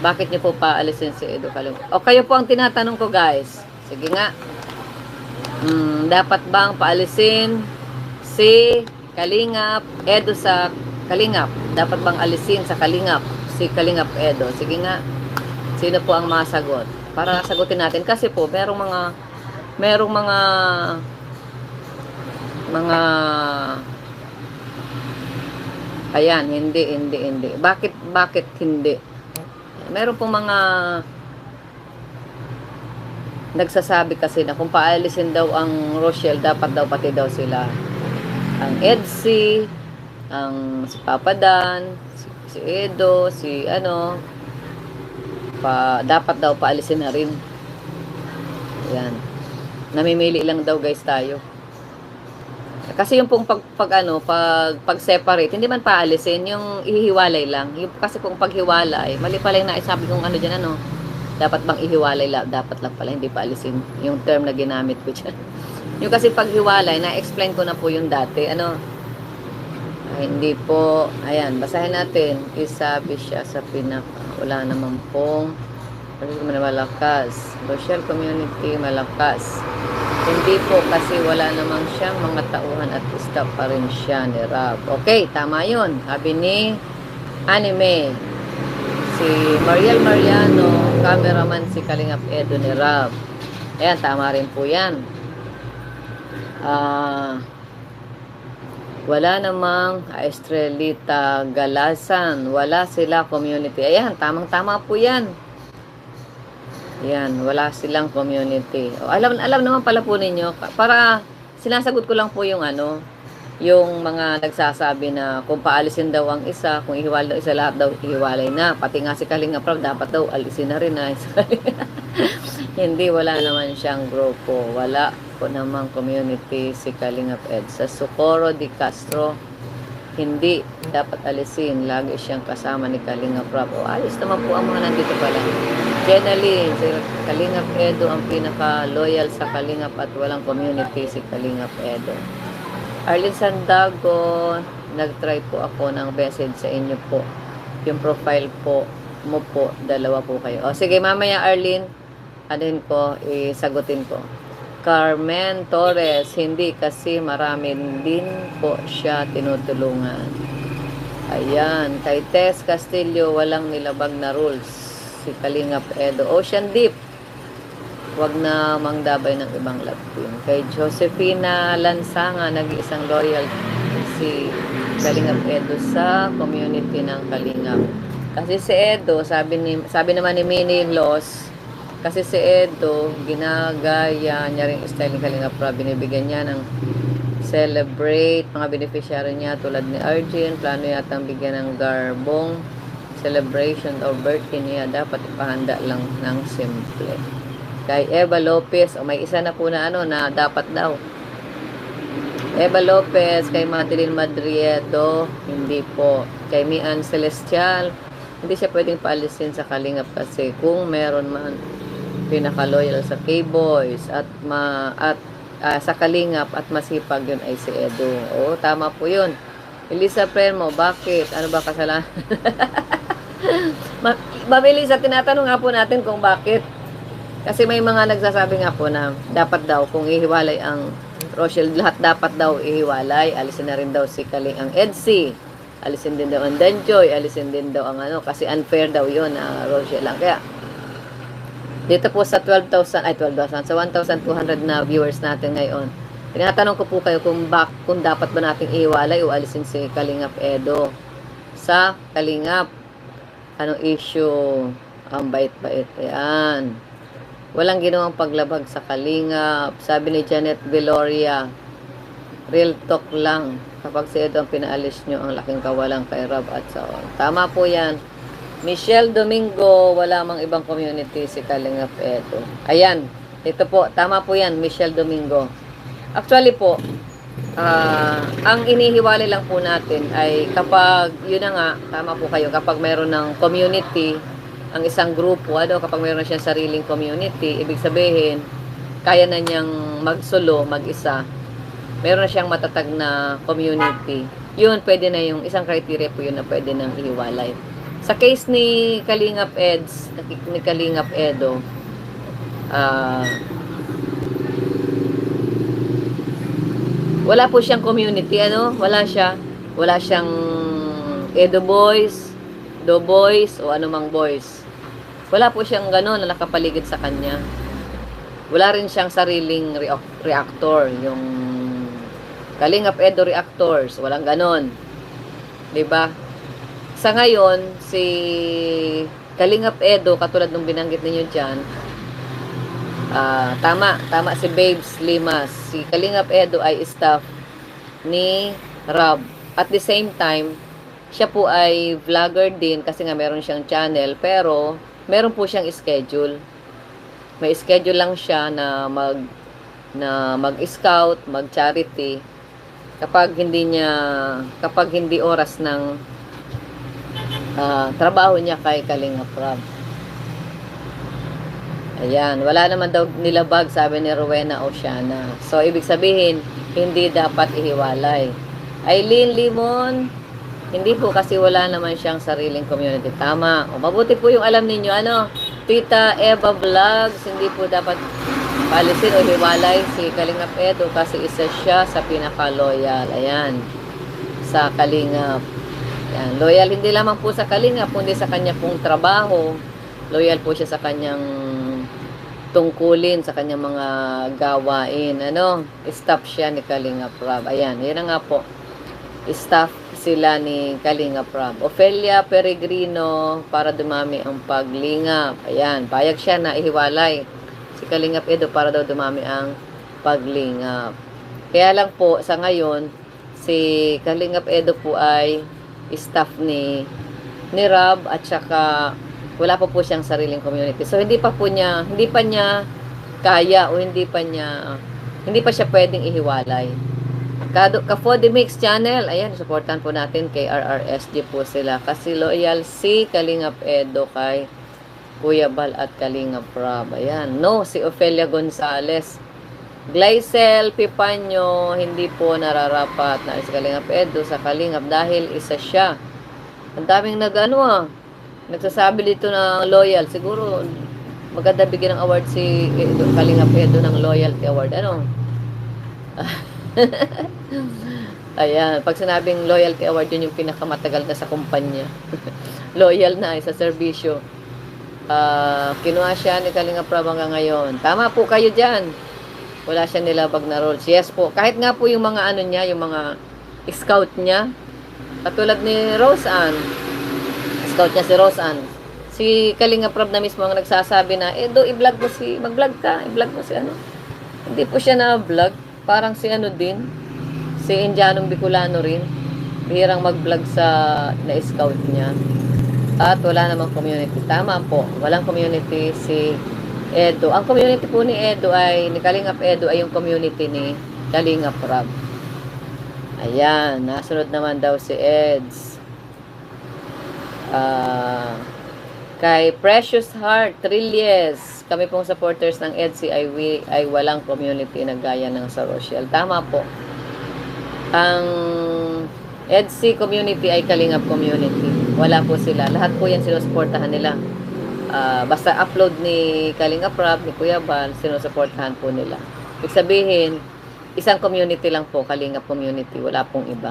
Bakit niyo po paalisin si Edo Kalingap? O kayo po ang tinatanong ko guys. Sige nga. Hmm, dapat bang paalisin si Kalingap Edo sa Kalingap? Dapat bang alisin sa Kalingap si Kalingap Edo? Sige nga. Sino po ang masagot? Para sagutin natin kasi po merong mga merong mga mga ayan, hindi, hindi, hindi. Bakit, bakit hindi? Meron pong mga nagsasabi kasi na kung paalisin daw ang Rochelle, dapat daw pati daw sila ang Edsy, ang si Papa Dan, si, si Edo, si ano, pa, dapat daw paalisin na rin. Yan. Namimili lang daw guys tayo. Kasi yung pong pag, pag ano, pag, pag separate, hindi man paalisin, yung ihiwalay lang. Yung, kasi kung paghiwalay, mali pala yung naisabi kong ano dyan, ano, dapat bang ihiwalay lang, dapat lang pala, hindi paalisin. Yung term na ginamit ko dyan. yung kasi paghiwalay, na-explain ko na po yung dati, ano, ay, hindi po, ayan, basahin natin, isabi siya sa pinaka, wala naman pong, malakas, social community malakas, hindi po kasi wala namang siyang mga tauhan at staff pa rin siya ni Rob. Okay, tama yun. Sabi ni Anime. Si Mariel Mariano, cameraman si Kalingap Edo ni Rob. Ayan, tama rin po yan. Ah... wala namang Estrelita Galasan. Wala sila community. Ayan, tamang-tama po yan. Yan, wala silang community. O, alam alam naman pala po ninyo para sinasagot ko lang po yung ano, yung mga nagsasabi na kung paalisin daw ang isa, kung ihiwalay daw isa lahat daw ihiwalay na. Pati nga si Kalinga Prab dapat daw alisin na rin na. Hindi wala naman siyang grupo. Wala po namang community si Kalinga Ed. Sa Socorro de Castro, hindi dapat alisin. Lagi siyang kasama ni Kalinga Prab. O ayos naman po ang mga nandito pala. Generally, si Kalingap Edo ang pinaka-loyal sa Kalingap at walang community si Kalingap Edo. Arlene Sandago, nag-try po ako ng message sa inyo po. Yung profile po mo po, dalawa po kayo. O sige, mamaya Arlene, anuhin ko, isagutin ko. Carmen Torres, hindi kasi marami din po siya tinutulungan. Ayan, kay Tess Castillo, walang nilabag na rules si Kalingap Edo. Ocean Deep, wag na mangdabay ng ibang love team. Kay Josefina Lansanga, nag-iisang loyal si Kalingap Edo sa community ng Kalingap. Kasi si Edo, sabi, ni, sabi naman ni Minnie Los, kasi si Edo, ginagaya niya rin style ni Kalingap Ra, binibigyan niya ng celebrate mga beneficiary niya tulad ni Arjun, plano yata ang bigyan ng garbong celebration or birthday niya, dapat ipahanda lang ng simple. Kay Eva Lopez, o may isa na po na ano, na dapat daw. Eva Lopez, kay Madeline Madriedo, hindi po. Kay Mian Celestial, hindi siya pwedeng paalisin sa Kalingap kasi kung meron man pinaka-loyal sa K-Boys at ma at ah, sa Kalingap at masipag yun ay si Edo. Oo, tama po yun. Elisa Premo, bakit? Ano ba kasalanan? Ma Mabilis at tinatanong nga po natin kung bakit. Kasi may mga nagsasabi nga po na dapat daw kung ihiwalay ang Rochelle, lahat dapat daw ihiwalay. Alisin na rin daw si Kaling ang Edsy. Alisin din daw ang Danjoy. Alisin din daw ang ano. Kasi unfair daw yun na Rochelle lang. Kaya dito po sa 12,000, ay 12,000, sa 1,200 na viewers natin ngayon. Tinatanong ko po kayo kung, bak, kung dapat ba nating ihiwalay o alisin si Kalingap Edo. Sa Kalingap anong issue? Ang bait-bait. Ayan. Walang ginawang paglabag sa kalingap. Sabi ni Janet Veloria real talk lang. Kapag si Edo ang pinaalis nyo ang laking kawalang kay Rob at sa on. Tama po yan Michelle Domingo wala mang ibang community si Kalingap Edo. Ayan ito po tama po yan Michelle Domingo. Actually po Ah, ang inihiwalay lang po natin ay kapag, yun na nga, tama po kayo, kapag mayroon ng community, ang isang grupo, ano, kapag mayroon na siyang sariling community, ibig sabihin, kaya na niyang magsolo, mag-isa, meron na siyang matatag na community, yun, pwede na yung, isang criteria po yun na pwede nang ihiwalay. Sa case ni Kalingap Eds, ni Kalingap Edo, ah, wala po siyang community, ano? Wala siya. Wala siyang Edo Boys, Do Boys, o anumang boys. Wala po siyang gano'n na nakapaligid sa kanya. Wala rin siyang sariling reac- reactor, yung Kalingap Edo Reactors, walang ganon. 'Di ba? Sa ngayon, si Kalingap Edo, katulad nung binanggit ninyo dyan, ah, tama, tama si Babes Limas. Si Kalingap Edo ay staff ni Rob. At the same time, siya po ay vlogger din kasi nga meron siyang channel, pero meron po siyang schedule. May schedule lang siya na mag na mag-scout, mag-charity kapag hindi niya kapag hindi oras ng ah, trabaho niya kay Kalinga Prab. Ayan, wala naman daw nilabag, sabi ni Rowena Oceana. So, ibig sabihin, hindi dapat ihiwalay. Aileen Limon, hindi po kasi wala naman siyang sariling community. Tama. O, mabuti po yung alam ninyo, ano, Tita Eva Vlogs, hindi po dapat palisin o hiwalay si Kalingap Edo kasi isa siya sa pinaka-loyal. Ayan. Sa Kalingap. Ayan. Loyal hindi lamang po sa Kalingap, kundi sa kanya pong trabaho. Loyal po siya sa kanyang tungkulin, sa kanyang mga gawain. Ano? Staff siya ni Kalingap Rob. Ayan. Yan nga po. Staff sila ni Kalinga Prab. Ofelia Peregrino para dumami ang paglingap. Ayan, payag siya na ihiwalay si Kalingap Edo para daw dumami ang paglingap. Kaya lang po, sa ngayon, si Kalingap Edo po ay staff ni ni Rob at saka wala pa po siyang sariling community. So hindi pa po niya, hindi pa niya kaya o hindi pa niya hindi pa siya pwedeng ihiwalay. Kado, Ka-Fody Mix Channel, ayan, supportan po natin kay RRSG po sila. Kasi loyal si Kalingap Edo kay Kuya Bal at Kalingap Rob. Ayan, no, si Ofelia Gonzales. Glycel Pipanyo, hindi po nararapat na si Kalingap Edo sa Kalingap dahil isa siya. Ang daming nag, ano ah, nagsasabi dito na loyal. Siguro, maganda bigyan ng award si Edo, Kalingap Edo ng loyalty award. Ano? Ayan, pag sinabing loyalty award, yun yung pinakamatagal na sa kumpanya. Loyal na eh, sa serbisyo. Ah, kinuha siya ni Kalinga Prab hanggang ngayon. Tama po kayo dyan. Wala siya nilabag na roles. Yes po. Kahit nga po yung mga ano niya, yung mga scout niya. Katulad ni Rose Ann. Scout niya si Rose Ann. Si Kalinga Prab na mismo ang nagsasabi na, eh do, i-vlog mo si, mag-vlog ka, i-vlog mo si ano. Hindi po siya na-vlog. Parang si ano din, si Indianong Bicolano rin. Bihirang mag-vlog sa na-scout niya. At wala namang community. Tama po, walang community si Edo. Ang community po ni Edo ay, ni Kalingap Edo ay yung community ni Kalingap Rob. Ayan, nasunod naman daw si Eds. Ah, kay Precious Heart Trillies, kami pong supporters ng EDSI ay, ay walang community na gaya ng sa Rochelle. Tama po. Ang EDSI community ay Kalingap community. Wala po sila. Lahat po yan sinusuportahan nila. Ah, basta upload ni Kalingap Rob, ni Kuya Bal, sinusuportahan po nila. Ibig sabihin, isang community lang po, Kalingap community. Wala pong iba.